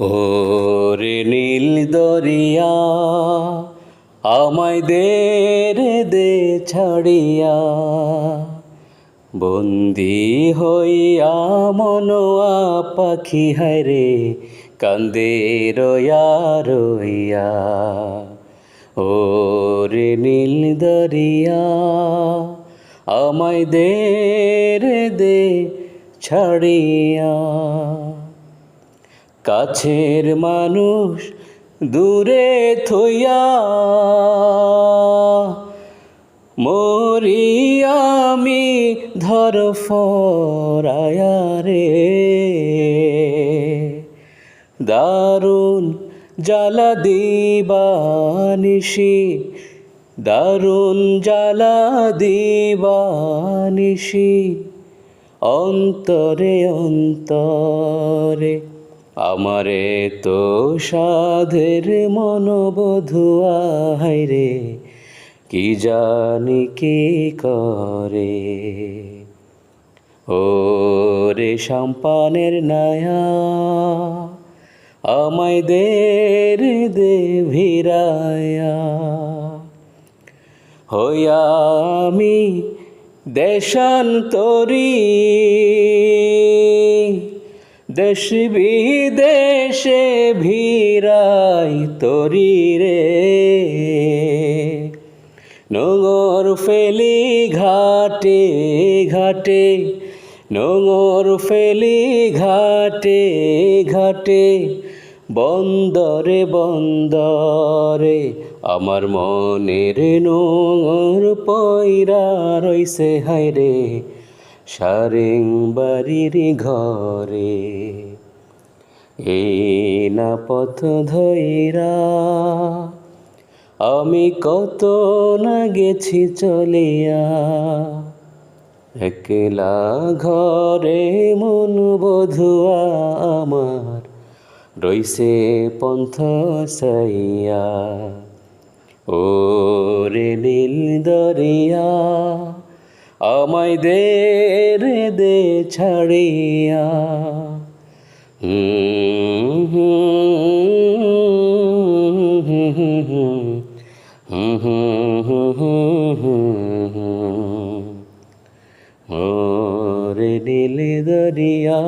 ওরে নীল দরিয়া, আমায় দে রে দে ছাড়িয়া। বন্দি হইয়া মনোয়া পাখি হারে কান্দে রয়া রইয়া। ওরে নীল দরিয়া, আমায় দে রে দে ছাড়িয়া। কাছের মানুষ দূরে থইয়া মরি আমি ধর রে। দারুণ জ্বালা দিবানিসি দারুণ জ্বালা দিবানিসি অন্তরে অন্তরে আমারে তো সাধের মনোবধুয়া রে, কি জানি কি করে? ও রে সম্পানের নায়া, আমায় দে রে দে ভিরায়া হইয়া আমি দেশান্তরী দেশ বিদেশে ভিড়াই তরি রে। নোঙর ফেলি ঘাটে ঘাটে, নোঙর ফেলি ঘাটে ঘাটে, বন্দরে বন্দরে আমার মনের নোঙর পয়রা রইছে হায়রে। সারেং বাড়ির ঘরে। এই না পথ ধৈরা, আমি কত না গেছি চলিয়া। একলা ঘরে মন বধুয়া আমার, রইছে পন্থ সাইয়া। ও রে নীল দরিয়া আমায় দে রে দে ছাড়িয়া। মোরে নীল দরিয়া।